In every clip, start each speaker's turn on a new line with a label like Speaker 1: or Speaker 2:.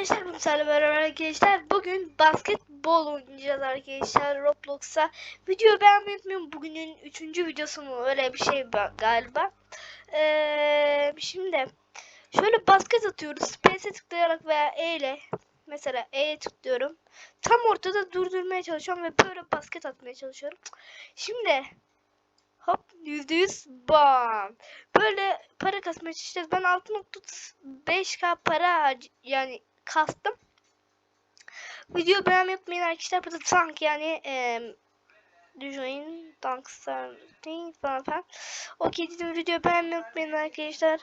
Speaker 1: arkadaşlar bu beraber arkadaşlar bugün basketbol oynayacağız arkadaşlar Roblox'a. Videoyu beğenmeyi unutmayın. Bugünün 3. videosu öyle bir şey ba- galiba. Ee, şimdi şöyle basket atıyoruz. Space'e tıklayarak veya E ile mesela E'ye tıklıyorum. Tam ortada durdurmaya çalışıyorum ve böyle basket atmaya çalışıyorum. Şimdi hop %100 bam. Böyle para kasmaya çalışacağız. Ben 6.5k para yani kastım. Video beğenmeyi unutmayın arkadaşlar. Burada tank yani eee Join Tank Starting falan filan. Okey dedim video beğenmeyi unutmayın arkadaşlar.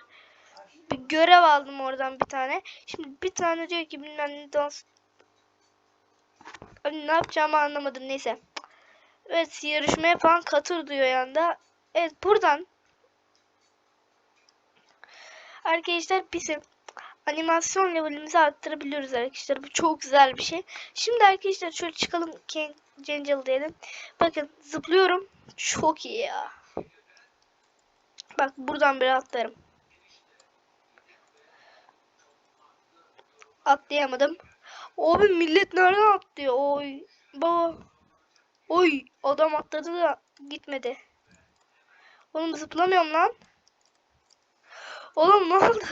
Speaker 1: Bir görev aldım oradan bir tane. Şimdi bir tane diyor ki bilmem ne dans. Abi ne yapacağımı anlamadım neyse. Evet yarışmaya falan katıl diyor yanda. Evet buradan Arkadaşlar bizim animasyon levelimizi arttırabiliyoruz arkadaşlar. Bu çok güzel bir şey. Şimdi arkadaşlar şöyle çıkalım Angel diyelim. Bakın zıplıyorum. Çok iyi ya. Bak buradan bir atlarım. Atlayamadım. Abi millet nereden atlıyor? Oy. Baba. Oy. Adam atladı da gitmedi. Oğlum zıplamıyorum lan. Oğlum ne oldu?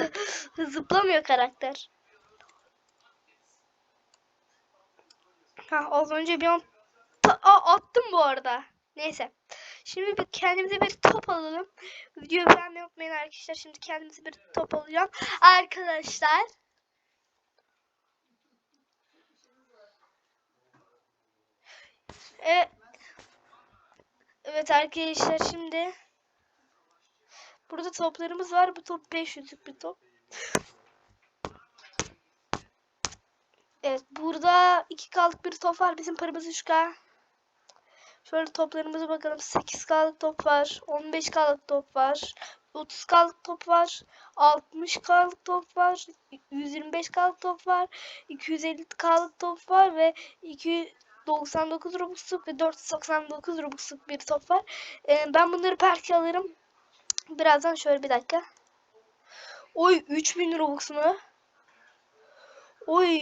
Speaker 1: Zıplamıyor karakter. Ha az önce bir an Aa, attım bu arada. Neyse. Şimdi bir kendimize bir top alalım. Videoyu beğenmeyi unutmayın arkadaşlar. Şimdi kendimize bir top alacağım. Arkadaşlar. Evet. Evet arkadaşlar şimdi Burada toplarımız var. Bu top 500'lük bir top. Evet burada 2 kalık bir top var. Bizim paramız 3K. Şöyle toplarımıza bakalım. 8 kalık top var. 15 kalık top var. 30 kalık top var. 60 kalık top var. 125 kalık top var. 250 kalık top var ve 299 Robux'luk ve 499 Robux'luk bir top var. Ee, ben bunları belki alırım. Birazdan şöyle bir dakika. Oy 3000 Robux mu? Oy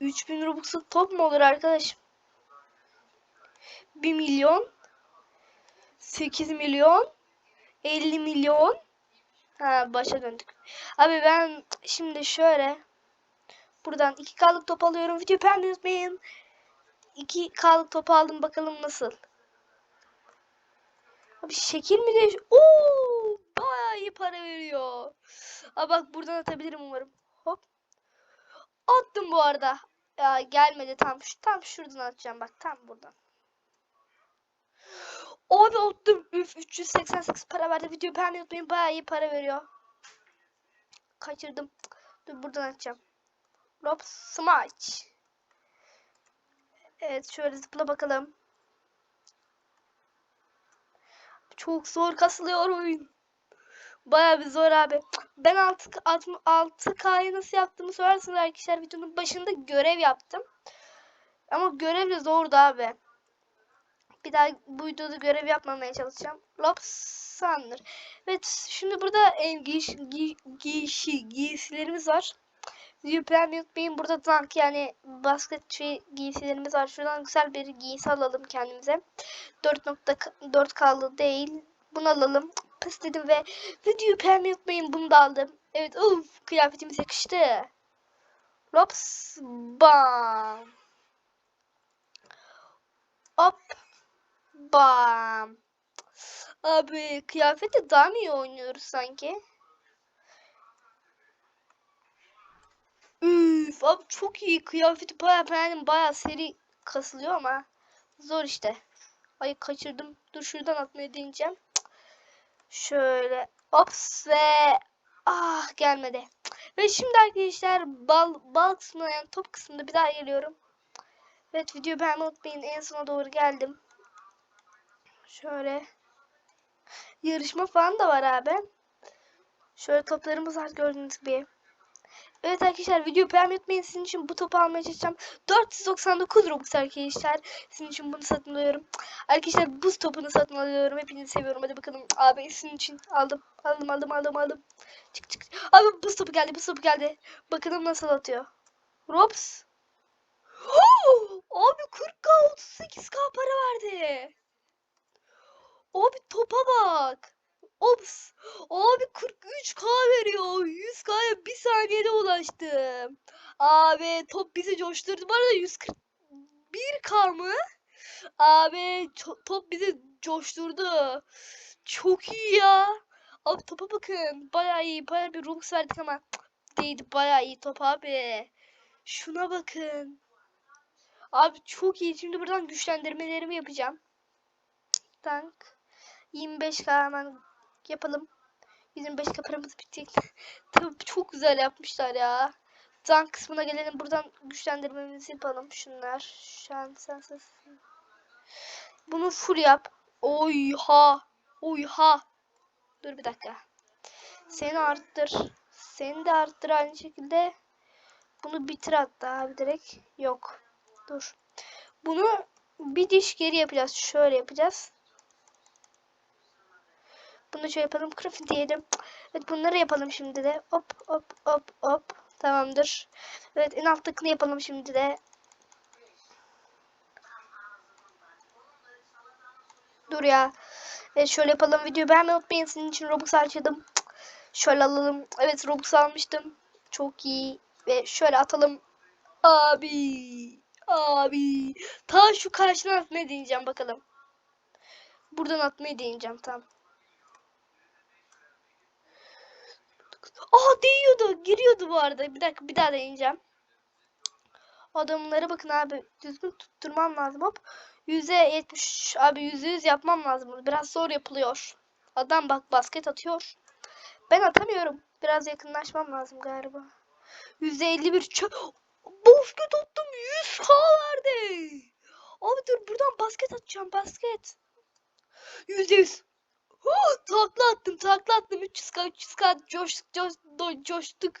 Speaker 1: 3000 Robux'luk top mu olur arkadaş? 1 milyon 8 milyon 50 milyon Ha başa döndük. Abi ben şimdi şöyle buradan 2K'lık top alıyorum. Video beğenmeyi unutmayın. 2K'lık top aldım bakalım nasıl. Abi şekil mi değiş? Oo, iyi para veriyor. Aa bak buradan atabilirim umarım. Hop. Attım bu arada. Ya gelmedi tam şu tam şuradan atacağım bak tam buradan. Abi attım. Üf 388 para verdi. Video beğenmeyi unutmayın. Bayağı iyi para veriyor. Kaçırdım. Dur buradan atacağım. Rob Smash. Evet şöyle zıpla bakalım. Çok zor kasılıyor oyun. Baya bir zor abi. Ben 6, 6K'yı nasıl yaptığımı sorarsınız arkadaşlar. Videonun başında görev yaptım. Ama görev de zordu abi. Bir daha bu videoda görev yapmamaya çalışacağım. Lobsander. Evet şimdi burada ev giyiş, giy, giyişi, giysilerimiz var. Beğenmeyi unutmayın. Burada tank yani basketçi giysilerimiz var. Şuradan güzel bir giysi alalım kendimize. 4.4K'lı değil. Bunu alalım. Pıs dedim ve videoyu beğenmeyi unutmayın. Bunu da aldım. Evet uf kıyafetimiz yakıştı. Lops bam. Hop bam. Abi kıyafette daha mı iyi oynuyoruz sanki? Üf abi çok iyi kıyafeti baya beğendim baya seri kasılıyor ama zor işte. Ay kaçırdım. Dur şuradan atmayı deneyeceğim. Şöyle ops ve ah gelmedi. Ve şimdi arkadaşlar bal, bal kısmına yani top kısmında bir daha geliyorum. Evet video beğenmeyi unutmayın. En sona doğru geldim. Şöyle yarışma falan da var abi. Şöyle toplarımız var gördüğünüz gibi. Evet arkadaşlar video beğenmeyi unutmayın. Sizin için bu topu almaya çalışacağım. 499 Robux arkadaşlar. Sizin için bunu satın alıyorum. Arkadaşlar buz topunu satın alıyorum. Hepinizi seviyorum. Hadi bakalım. Abi sizin için aldım. Aldım aldım aldım aldım. Çık çık. Abi buz topu geldi. Buz topu geldi. Bakalım nasıl atıyor. Rops. Abi 40k 38k para verdi. Abi topa bak. Ops. Abi 43k veriyor. 100k'ya bir saniyede ulaştım. Abi top bizi coşturdu. Bu arada 141k mı? Abi top bizi coşturdu. Çok iyi ya. Abi topa bakın. Bayağı iyi. Bayağı bir Robux verdik ama değdi. Bayağı iyi top abi. Şuna bakın. Abi çok iyi. Şimdi buradan güçlendirmelerimi yapacağım. Tank. 25k hemen yapalım. 25k paramız bitecek. Tabii çok güzel yapmışlar ya. Tank kısmına gelelim. Buradan güçlendirmemizi yapalım. Şunlar. Şan sen sen. sen. Bunu full yap. Oyha. Oyha. Dur bir dakika. Seni arttır. Seni de arttır aynı şekilde. Bunu bitir hatta abi direkt. Yok. Dur. Bunu bir diş geri yapacağız. Şöyle yapacağız. Bunu şöyle yapalım. Craft diyelim. Evet bunları yapalım şimdi de. Hop hop hop hop. Tamamdır. Evet en alttakini yapalım şimdi de. Dur ya. Evet şöyle yapalım. Videoyu beğenmeyi unutmayın. Senin için Robux harcadım. Şöyle alalım. Evet Robux almıştım. Çok iyi. Ve şöyle atalım. Abi. Abi. Ta şu karşına atmayı deneyeceğim bakalım. Buradan atmayı deneyeceğim tam. Aa değiyordu. Giriyordu bu arada. Bir dakika bir daha deneyeceğim. Adamlara bakın abi. Düzgün tutturmam lazım. Hop. Yüzde yetmiş. Abi yüzde yüz yapmam lazım. Biraz zor yapılıyor. Adam bak basket atıyor. Ben atamıyorum. Biraz yakınlaşmam lazım galiba. Yüzde elli bir. Basket attım. 100k verdi. Abi dur buradan basket atacağım. Basket. Yüzde yüz. Huh, takla attım. Takla attım. 300k 300k coştuk coştuk.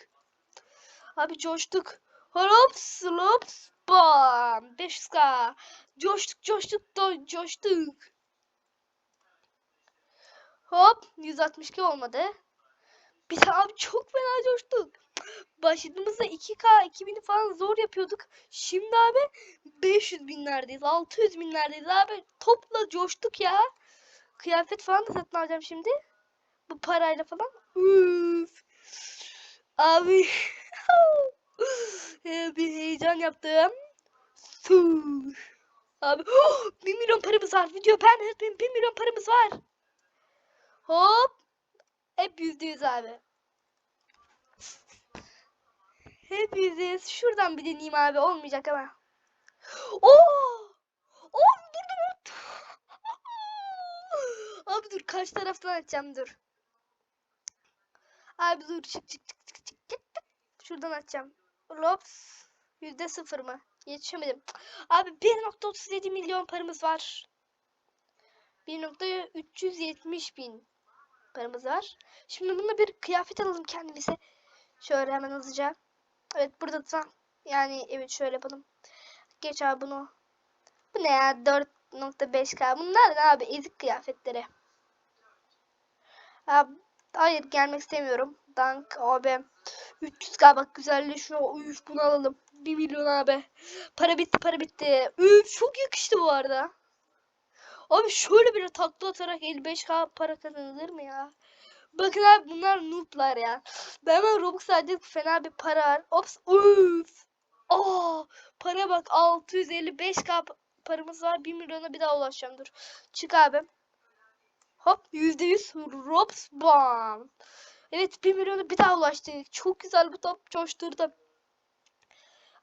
Speaker 1: Abi coştuk. Hops hops bam. 500k. Coştuk coştuk do coştuk. Hop 162 olmadı. Bir de abi çok fena coştuk. Başladığımızda 2K 2000'i falan zor yapıyorduk. Şimdi abi 500 binlerdeyiz. 600 binlerdeyiz abi. Topla coştuk ya. Kıyafet falan da satın alacağım şimdi. Bu parayla falan. Üf. Abi. Ee, bir heyecan yaptım. Abi 1 milyon paramız var. Video ben hep 1 milyon paramız var. Hop. Hep yüzde yüz abi. Hep yüzde yüz. Şuradan bir deneyeyim abi. Olmayacak ama. Oo abi dur karşı taraftan açacağım dur. Abi dur çık çık çık çık çık. çık. Şuradan açacağım. Lops. Yüzde sıfır mı? Yetişemedim. Abi 1.37 milyon paramız var. 1.370 bin paramız var. Şimdi bununla bir kıyafet alalım kendimize. Şöyle hemen hızlıca. Evet burada da yani evet şöyle yapalım. Geç abi bunu. Bu ne ya 4.5k bunlar ne abi ezik kıyafetleri. Hayır gelmek istemiyorum. Dank abi. 300k bak güzelleşiyor. Üf bunu alalım. 1 milyon abi. Para bitti para bitti. Üf çok yakıştı bu arada. Abi şöyle bir takla atarak 55k para kazanılır mı ya? Bakın abi bunlar nooblar ya. Ben hemen Robux sadece fena bir para var. Ops üf. Aa, para bak 655k pa- paramız var. 1 milyona bir daha ulaşacağım dur. Çık abi. Hop %100 Robux bam. Evet 1 milyona bir daha ulaştık. Çok güzel bu top coşturdu.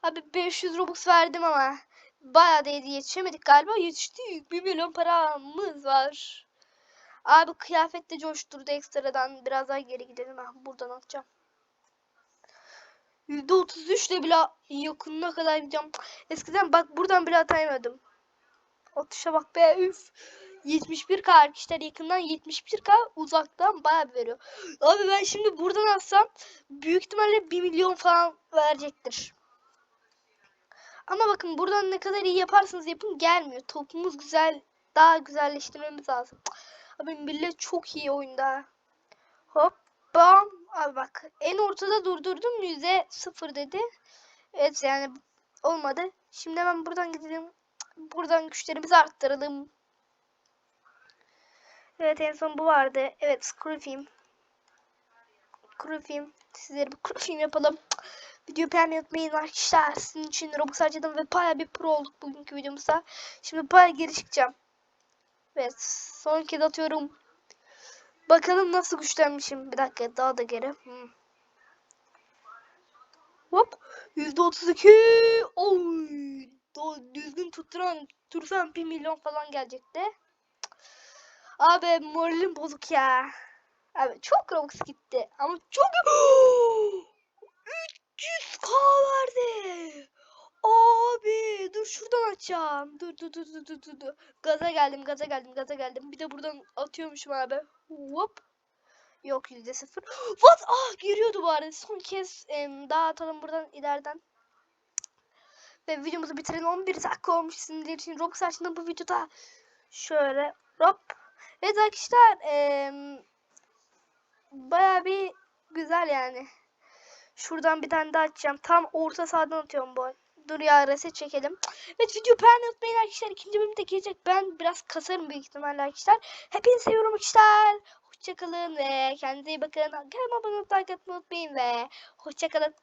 Speaker 1: Abi 500 Robux verdim ama bayağı da yetişemedik galiba. Yetiştik. 1 milyon paramız var. Abi kıyafet de coşturdu ekstradan. Biraz daha geri gidelim. Ha, buradan atacağım. %33 ile bile yakınına kadar gideceğim. Eskiden bak buradan bile atayamadım. O tuşa bak be üf. 71k arkadaşlar yakından 71k uzaktan bayağı veriyor. Abi ben şimdi buradan atsam büyük ihtimalle 1 milyon falan verecektir. Ama bakın buradan ne kadar iyi yaparsanız yapın gelmiyor. Topumuz güzel. Daha güzelleştirmemiz lazım. Abi millet çok iyi oyunda. Hop bam. Abi bak en ortada durdurdum yüzde sıfır dedi. Evet yani olmadı. Şimdi hemen buradan gidelim. Buradan güçlerimizi arttıralım. Evet en son bu vardı. Evet screw film. Screw film. Sizlere bir screw film yapalım. Video beğenmeyi unutmayın arkadaşlar. Sizin için Robux harcadım ve baya bir pro olduk bugünkü videomuzda. Şimdi baya geri çıkacağım. Evet son kez atıyorum. Bakalım nasıl güçlenmişim. Bir dakika daha da geri. Hmm. Hop. %32. Oy. Düzgün tutturan tutsam 1 milyon falan gelecekti. Abi moralim bozuk ya. Abi çok Robux gitti. Ama çok 300k verdi. Abi dur şuradan açacağım. Dur dur dur dur dur dur. Gaza geldim gaza geldim gaza geldim. Bir de buradan atıyormuşum abi. Hop. Yok yüzde sıfır. What? Ah giriyordu bu. Son kez em, daha atalım buradan ileriden. Ve videomuzu bitirelim. 11 dakika olmuş sizin için. Roblox açtığında bu videoda şöyle hop. Evet arkadaşlar em, baya bir güzel yani. Şuradan bir tane daha açacağım. Tam orta sahadan atıyorum bu. Dur ya reset çekelim. Evet video beğenmeyi unutmayın arkadaşlar. İkinci bölümde gelecek. Ben biraz kasarım büyük ihtimalle arkadaşlar. Hepinizi seviyorum arkadaşlar. Hoşçakalın ve kendinize iyi bakın. Kanalıma abone olmayı like unutmayın ve hoşçakalın.